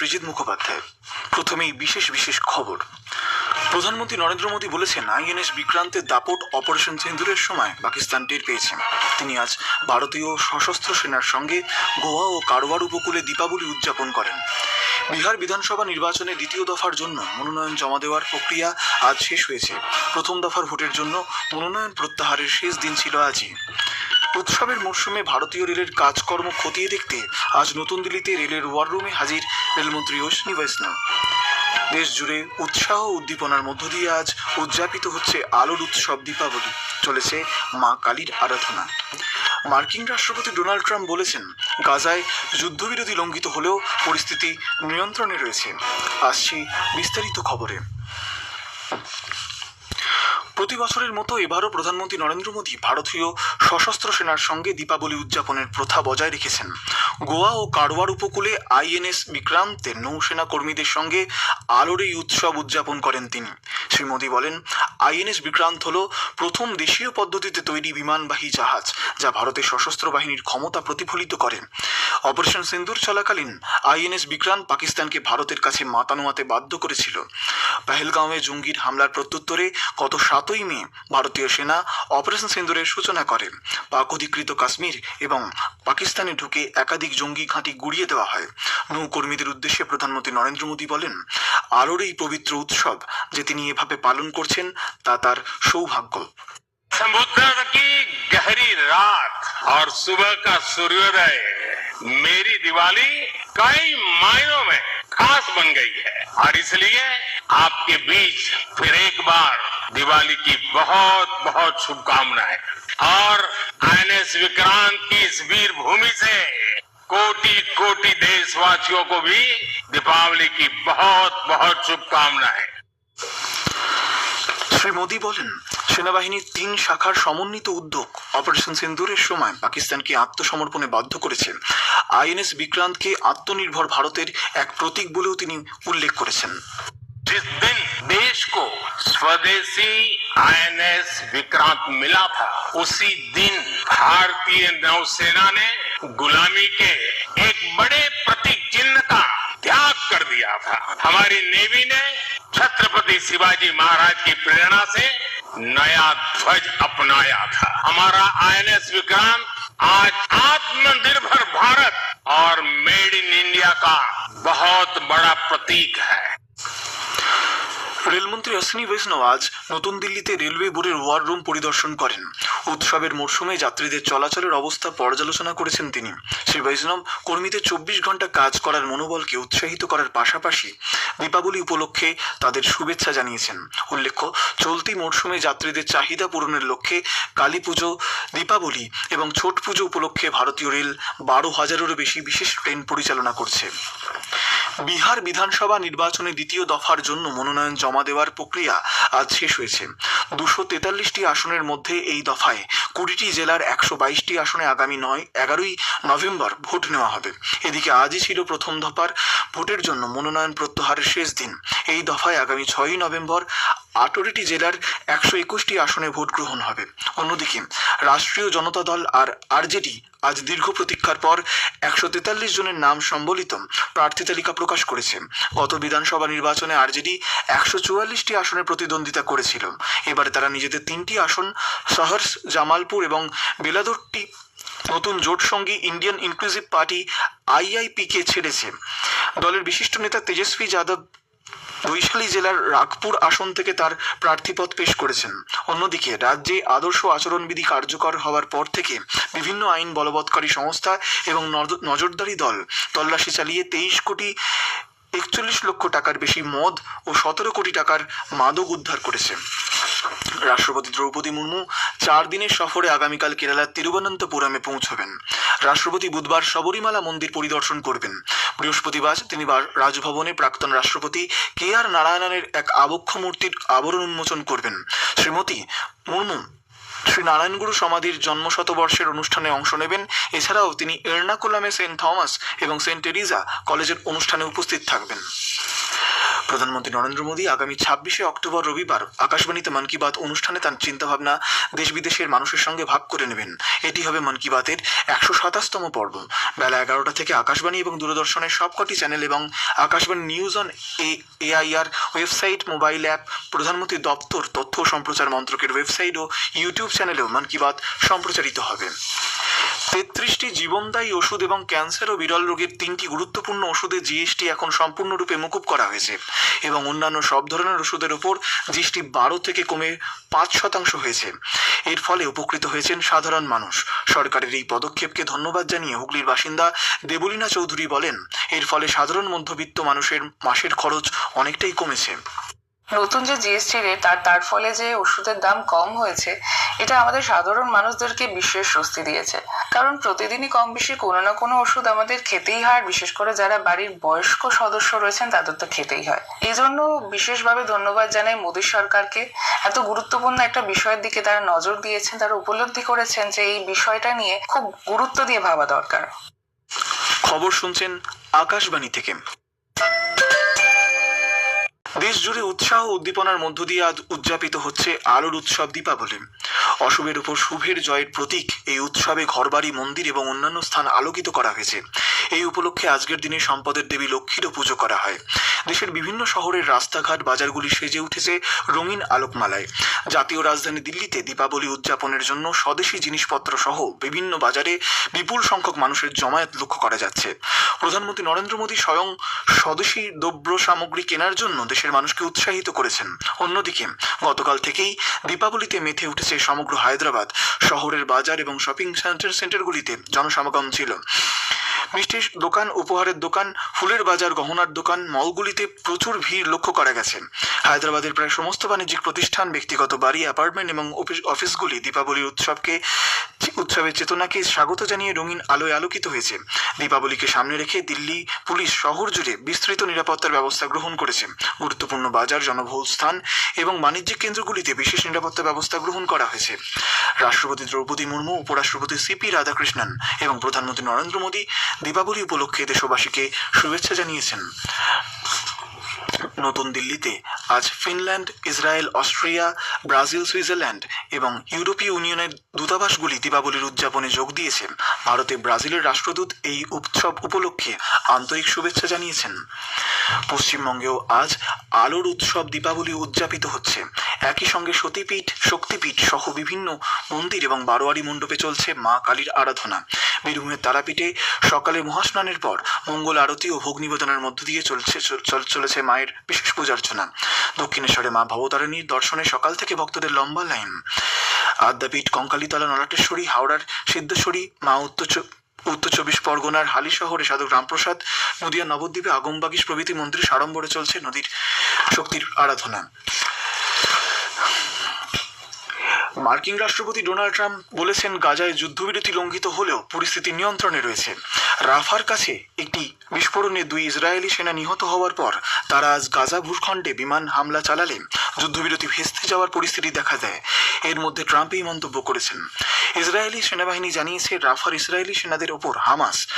সৃজিত মুখোপাধ্যায়। প্রথমেই বিশেষ বিশেষ খবর। প্রধানমন্ত্রী নরেন্দ্র মোদী বলেছেন, আইএনএস বিক্রান্তের দাপট অপারেশন সিন্দুরের সময় পাকিস্তান টের পেয়েছে। তিনি আজ ভারতীয় সশস্ত্র সেনার সঙ্গে গোয়া ও কারোয়ার উপকূলে দীপাবলি উদযাপন করেন। বিহার বিধানসভা নির্বাচনে দ্বিতীয় দফার জন্য মনোনয়ন জমা দেওয়ার প্রক্রিয়া আজ শেষ হয়েছে। প্রথম দফার ভোটের জন্য মনোনয়ন প্রত্যাহারের শেষ দিন ছিল আজই। উৎসবের মরশুমে ভারতীয় রেলের কাজকর্ম খতিয়ে দেখতে আজ নতুন দিল্লিতে রেলের ওয়ার রুমে হাজির রেলমন্ত্রী অশ্বিনী বৈষ্ণব। দেশ জুড়ে উৎসাহ উদ্দীপনার মধ্য দিয়ে আজ উদযাপিত হচ্ছে আলোর উৎসব দীপাবলি। চলেছে মা কালীর আরাধনা। মার্কিন রাষ্ট্রপতি ডোনাল্ড ট্রাম্প বলেছেন, গাজায় যুদ্ধবিরতি লঙ্ঘিত হলেও পরিস্থিতি নিয়ন্ত্রণে রয়েছে। আসছি বিস্তারিত খবরে। প্রতি বছরের মতো এবারও প্রধানমন্ত্রী নরেন্দ্র মোদী ভারতীয় সশস্ত্র সেনার সঙ্গে দীপাবলি উদযাপনের প্রথা বজায় রেখেছেন। গোয়া ও কারওয়ার উপকূলে আইএনএস বিক্রান্তের নৌসেনা কর্মীদের সঙ্গে আলোর এই উৎসব উদযাপন করেন তিনি। শ্রী মোদী বলেন, আইএনএস বিক্রান্ত হল প্রথম দেশীয় পদ্ধতিতে তৈরি বিমানবাহী জাহাজ, যা ভারতের সশস্ত্র বাহিনীর ক্ষমতা প্রতিফলিত করে। অপারেশন সিন্দুর চলাকালীন আইএনএস বিক্রান্ত পাকিস্তানকে ভারতের কাছে মাতানোয়াতে বাধ্য করেছিল পেহেলগাঁওয়ে জঙ্গির হামলার প্রত্যুত্তরে গত সাতই মে ভারতীয় সেনা অপারেশন সিন্দুরের সূচনা করে পাক অধিকৃত কাশ্মীর এবং পাকিস্তানে ঢুকে একাধিক জঙ্গি ঘাঁটি গুড়িয়ে দেওয়া হয় নৌকর্মীদের উদ্দেশ্যে প্রধানমন্ত্রী নরেন্দ্র মোদী বলেন আলোর এই পবিত্র উৎসব যে তিনি এভাবে পালন করছেন তা তার সৌভাগ্য समुद्र की गहरी रात और सुबह का सूर्योदय मेरी दिवाली कई मायनों में खास बन गई है। और इसलिए आपके बीच फिर एक बार दिवाली की बहुत बहुत शुभकामनाएँ। और आई विक्रांत की इस वीर भूमि से कोटि कोटि देशवासियों को भी दीपावली की बहुत बहुत शुभकामनाएँ। श्री मोदी बोलें সেনাবাহিনীর তিন শাখার সমন্বিত উদ্যোগ অপারেশন সিন্দুরের সময় পাকিস্তানকে আত্মসমর্পণে বাধ্য করেছে আইএনএস বিক্রান্তকে আত্মনির্ভর ভারতের এক প্রতীক বলেও তিনি উল্লেখ করেছেন जिस दिन देश को स्वदेशी आईएनएस विक्रांत मिला था उसी दिन भारतीय नौसेना ने गुलामी के एक बड़े प्रतीक चिन्ह का त्याग कर दिया था हमारी नेवी ने छत्रपति शिवाजी महाराज की प्रेरणा से नया ध्वज अपनाया था। हमारा आईएनएस विक्रांत आज आत्मनिर्भर भारत और मेड इन इंडिया का बहुत बड़ा प्रतीक है। রেলমন্ত্রী অশ্বিনী বৈষ্ণব আজ নতুন দিল্লিতে রেলওয়ে বোর্ডের ওয়ার রুম পরিদর্শন করেন। উৎসবের মরশুমে যাত্রীদের চলাচলের অবস্থা পর্যালোচনা করেছেন তিনি। শ্রী বৈষ্ণব, কর্মীদের চব্বিশ ঘণ্টা কাজ করার মনোবলকে উৎসাহিত করার পাশাপাশি দীপাবলি উপলক্ষে তাদের শুভেচ্ছা জানিয়েছেন। উল্লেখ্য, চলতি মরশুমে যাত্রীদের চাহিদা পূরণের লক্ষ্যে কালী পুজো, দীপাবলি এবং ছট পুজো উপলক্ষে ভারতীয় রেল বারো হাজারেরও বেশি বিশেষ ট্রেন পরিচালনা করছে। বিহার বিধানসভা নির্বাচনে দ্বিতীয় দফার জন্য মনোনয়ন জমা দেওয়ার প্রক্রিয়া আজ শেষ হয়েছে। দুশো তেতাল্লিশটি আসনের মধ্যে এই দফায় কুড়িটি জেলার একশো বাইশটি আসনে আগামী নয়, এগারোই নভেম্বর ভোট নেওয়া হবে। এদিকে আজই ছিল প্রথম দফার ভোটের জন্য মনোনয়ন প্রত্যাহারের শেষ দিন। এই দফায় আগামী ছয়ই নভেম্বর আঠারোটি জেলার একশো একুশটি আসনে ভোট গ্রহণ হবে। অন্যদিকে রাষ্ট্রীয় জনতা দল আর আরজেডি আজ দীর্ঘ প্রতীক্ষার পর একশো তেতাল্লিশ জনের নাম সম্বলিত প্রার্থী তালিকা প্রকাশ করেছে। গত বিধানসভা নির্বাচনে আরজেডি একশো চুয়াল্লিশটি আসনে প্রতিদ্বন্দ্বিতা করেছিল। এবারে তারা নিজেদের তিনটি আসন সহর্স জামালপুর এবং বেলাদোরটি নতুন জোট সঙ্গী ইন্ডিয়ান ইনক্লুসিভ পার্টি আইআইপিকে ছেড়েছে। দলের বিশিষ্ট নেতা তেজস্বী যাদব বৈশালী জেলার রাগপুর আসন থেকে তার প্রার্থীপদ পেশ করেছেন। অন্যদিকে রাজ্যে আদর্শ আচরণবিধি কার্যকর হওয়ার পর থেকে বিভিন্ন আইন বলবৎকারী সংস্থা এবং নজ- নজরদারি দল তল্লাশি চালিয়ে তেইশ কোটি একচল্লিশ লক্ষ টাকার বেশি মদ ও সতেরো কোটি টাকার মাদক উদ্ধার করেছে। রাষ্ট্রপতি দ্রৌপদী মুর্মু চার দিনের সফরে আগামীকাল কেরালার তিরুবনন্তপুরমে পৌঁছবেন। রাষ্ট্রপতি বুধবার শবরীমালা মন্দির পরিদর্শন করবেন। বৃহস্পতিবার তিনি রাজভবনে প্রাক্তন রাষ্ট্রপতি কে আর নারায়ণনের এক আবক্ষ মূর্তির আবরণ উন্মোচন করবেন। শ্রীমতী মুর্মু শ্রী নারায়ণগুরু সমাধির জন্মশতবর্ষের অনুষ্ঠানে অংশ নেবেন। এছাড়াও তিনি এর্নাকুলামে সেন্ট থমাস এবং সেন্ট টেরিজা কলেজের অনুষ্ঠানে উপস্থিত থাকবেন। প্রধানমন্ত্রী নরেন্দ্র মোদী আগামী ছাব্বিশে অক্টোবর রবিবার আকাশবাণীতে মন কি বাত অনুষ্ঠানে তার চিন্তাভাবনা দেশ বিদেশের মানুষের সঙ্গে ভাগ করে নেবেন। এটি হবে মন কি বাতের একশো সাতাশতম পর্ব। বেলা এগারোটা থেকে আকাশবাণী এবং দূরদর্শনের সবকটি চ্যানেল এবং Akashvani news on AIR website, mobile app, প্রধানমন্ত্রী দপ্তর, তথ্য সম্প্রচার মন্ত্রকের ওয়েবসাইট ও ইউটিউব চ্যানেলেও মন কি বাত সম্প্রচারিত হবে। তেত্রিশটি জীবনদায়ী ওষুধ এবং ক্যান্সার ও বিরল রোগের তিনটি গুরুত্বপূর্ণ ওষুধের জিএসটি এখন সম্পূর্ণরূপে মুকুব করা হয়েছে এবং অন্যান্য সব ধরনের ওষুধের ওপর জিএসটি বারো থেকে কমে পাঁচ শতাংশ হয়েছে। এর ফলে উপকৃত হয়েছেন সাধারণ মানুষ। সরকারের এই পদক্ষেপকে ধন্যবাদ জানিয়ে হুগলির বাসিন্দা দেবলীনা চৌধুরী বলেন, এর ফলে সাধারণ মধ্যবিত্ত মানুষের মাসের খরচ অনেকটাই কমেছে। নতুন যে জিএসটি রেট আর তার ফলে যে ওষুধের দাম কম হয়েছে, এটা আমাদের সাধারণ মানুষদেরকে বিশেষ স্বস্তি দিয়েছে। কারণ প্রতিদিনই কম বেশি কোনো না কোনো ওষুধ আমাদের খেতেই হয় বিশেষ করে যারা বাড়ির বয়স্ক সদস্য রয়েছেন, তাদের তো খেতেই হয়। এই জন্য বিশেষভাবে ধন্যবাদ জানাই মোদী সরকারকে। এত গুরুত্বপূর্ণ একটা বিষয়ের দিকে তারা নজর দিয়েছেন, তারা উপলব্ধি করেছেন যে এই বিষয়টা নিয়ে খুব গুরুত্ব দিয়ে ভাবা দরকার। খবর শুনছেন আকাশবাণী থেকে। দেশ জুড়ে উৎসাহ উদ্দীপনার মধ্য দিয়ে আজ উদযাপিত হচ্ছে আলোর উৎসব দীপাবলি। অশুভের উপর শুভের জয়ের প্রতীক, এই উৎসবে ঘরবাড়ি, মন্দির এবং অন্যান্য স্থান আলোকিত করা হয়েছে। এই উপলক্ষে আজকের দিনে সম্পদের দেবী লক্ষ্মীরও পুজো করা হয়। দেশের বিভিন্ন শহরের রাস্তাঘাট, বাজারগুলি সেজে উঠেছে রঙিন আলোকমালায়। জাতীয় রাজধানী দিল্লিতে দীপাবলি উদযাপনের জন্য স্বদেশি জিনিসপত্র সহ বিভিন্ন বাজারে বিপুল সংখ্যক মানুষের জমায়েত লক্ষ্য করা যাচ্ছে। প্রধানমন্ত্রী নরেন্দ্র মোদী স্বয়ং স্বদেশি দ্রব্য সামগ্রী কেনার জন্য দেশের মানুষকে উৎসাহিত করেছেন। অন্যদিকে, গতকাল থেকেই দীপাবলিতে মেতে উঠেছে সমগ্র হায়দ্রাবাদ। শহরের বাজার এবং শপিং সেন্টার সেন্টারগুলিতে জনসমাগম ছিল। মিষ্টির দোকান, উপহারের দোকান, ফুলের বাজার, গহনার দোকান, মলগুলিতে প্রচুর ভিড় লক্ষ্য করা গেছে। হায়দ্রাবাদের প্রায় সমস্ত বাণিজ্যিক প্রতিষ্ঠান, ব্যক্তিগত বাড়ি, অ্যাপার্টমেন্ট এবং অফিস- অফিসগুলি দীপাবলির উৎসবকে উৎসবের চেতনাকে স্বাগত জানিয়ে রঙিন আলোয় আলোকিত হয়েছে। দীপাবলিকে সামনে রেখে দিল্লি পুলিশ শহর জুড়ে বিস্তৃত নিরাপত্তার ব্যবস্থা গ্রহণ করেছে। গুরুত্বপূর্ণ বাজার, জনবহুল স্থান এবং বাণিজ্যিক কেন্দ্রগুলিতে বিশেষ নিরাপত্তা ব্যবস্থা গ্রহণ করা হয়েছে। রাষ্ট্রপতি দ্রৌপদী মুর্মু, উপরাষ্ট্রপতি সিপি রাধাকৃষ্ণন এবং প্রধানমন্ত্রী নরেন্দ্র মোদী দীপাবলি উপলক্ষে দেশবাসীকে শুভেচ্ছা জানিয়েছেন। নতুন দিল্লিতে আজ Finland, Israel, Austria, Brazil, Switzerland এবং ইউরোপীয় ইউনিয়নের দূতাবাসগুলি দীপাবলির উদযাপনে যোগ দিয়েছে। ভারতে ব্রাজিলের রাষ্ট্রদূত এই উৎসব উপলক্ষে আন্তরিক শুভেচ্ছা জানিয়েছেন। পশ্চিমবঙ্গেও আজ আলোর উৎসব দীপাবলি উদযাপিত হচ্ছে। একই সঙ্গে সতীপীঠ, শক্তিপীঠ সহ বিভিন্ন মন্দির এবং বারোয়ারি মণ্ডপে চলছে মা কালীর আরাধনা। বীরভূমের তারাপীঠে সকালে মহাস্নানের পর মঙ্গল আরতি ও ভোগ নিবেদনের মধ্য দিয়ে চলছে, চল- চল- চলেছে মায়ের বিশেষ পূজার্চনা। দক্ষিণেশ্বরে মা ভবতারিণীর দর্শনে সকাল থেকে ভক্তদের লম্বা লাইন। আদ্যাপীঠ, কঙ্কালীতলা, নলাটেশ্বরী, হাওড়ার সিদ্ধেশ্বরী, মা উত্তর উত্তর চব্বিশ পরগনার হালি শহরে সাধক রামপ্রসাদ নদিয়া নবদ্বীপে আগমবাগিস প্রভৃতি মন্দিরে সাড়ম্বরে চলছে নদীর শক্তির আরাধনা। মার্কিন রাষ্ট্রপতি ডোনাল্ড ট্রাম্প বলেছেন গাজায় যুদ্ধবিরতি লঙ্ঘিত হলেও পরিস্থিতি নিয়ন্ত্রণে রয়েছে। রাফার কাছে একটি বিস্ফোরণে দুই ইসরায়েলি সেনা নিহত হওয়ার পর তারা আজ গাজা ভূখণ্ডে বিমান হামলা চালালে যুদ্ধবিরতি ভেস্তে যাওয়ার পরিস্থিতি দেখা দেয়। এর মধ্যে ট্রাম্প এই মন্তব্য করেছেন। ইসরায়েলি সেনাবাহিনী জানিয়েছে, রাফার ইসরায়েলি সেনাদের ওপর হামাস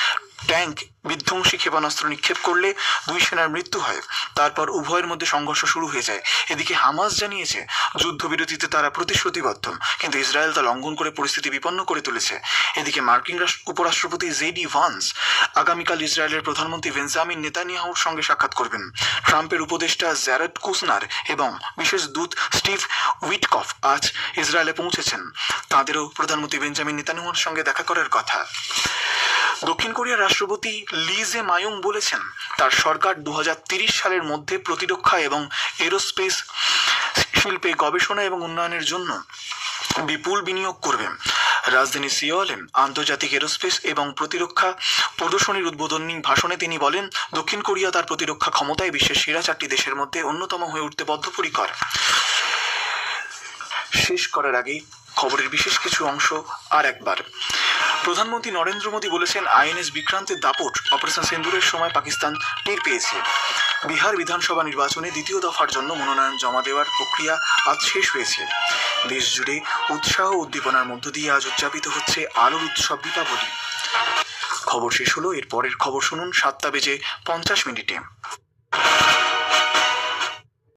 ট্যাঙ্ক বিধ্বংসী ক্ষেপণাস্ত্র নিক্ষেপ করলে দুই সেনার মৃত্যু হয়। তারপর উভয়ের মধ্যে সংঘর্ষ শুরু হয়ে যায়। এদিকে হামাস জানিয়েছে, যুদ্ধবিরতিতে তারা প্রতিশ্রুতিবদ্ধ। কিন্তু ইসরায়েল তা লঙ্ঘন করে পরিস্থিতি বিপন্ন করে তুলেছে। এদিকে মার্কিন রাষ্ট্র- উপরাষ্ট্রপতি জেডি ভান্স আগামীকাল ইসরায়েলের প্রধানমন্ত্রী বেঞ্জামিন নেতানিয়াহুর সঙ্গে সাক্ষাৎ করবেন। ট্রাম্পের উপদেষ্টা জ্যারেড কুসনার এবং বিশেষ দূত স্টিভ উইটকফ আজ ইসরায়েলে পৌঁছেছেন। তাঁদেরও প্রধানমন্ত্রী বেঞ্জামিন নেতানিয়াহুর সঙ্গে দেখা করার কথা। দক্ষিণ কোরিয়ার রাষ্ট্রপতি লি জে মায়ুং বলেছেন, তার সরকার দু সালের মধ্যে প্রতিরক্ষা এবং এরোস্পেস শিল্পে গবেষণা এবং উন্নয়নের জন্য বিপুল বিনিয়োগ করবে রাজধানী সিওলে আন্তর্জাতিক এরোস্পেস এবং প্রতিরক্ষা প্রদর্শনীর উদ্বোধনী ভাষণে তিনি বলেন, দক্ষিণ কোরিয়া তার প্রতিরক্ষা ক্ষমতায় বিশ্বের সেরা চারটি দেশের মধ্যে অন্যতম হয়ে উঠতে বদ্ধপরিকর। শেষ করার আগে খবরের বিশেষ কিছু অংশ আর একবার। প্রধানমন্ত্রী নরেন্দ্র মোদী বলেছেন, আইএনএস বিক্রান্তের দাপট অপারেশন সিন্দুরের সময় পাকিস্তান টের পেয়েছে। বিহার বিধানসভা নির্বাচনে দ্বিতীয় দফার জন্য মনোনয়ন জমা দেওয়ার প্রক্রিয়া আজ শেষ হয়েছে। দেশ জুড়ে উৎসাহ উদ্দীপনার মধ্য দিয়ে আজ উদযাপিত হচ্ছে আলোর উৎসব দীপাবলি। খবর শেষ হলো এর পরের খবর শুনুন সাতটা বেজে পঞ্চাশ মিনিটে।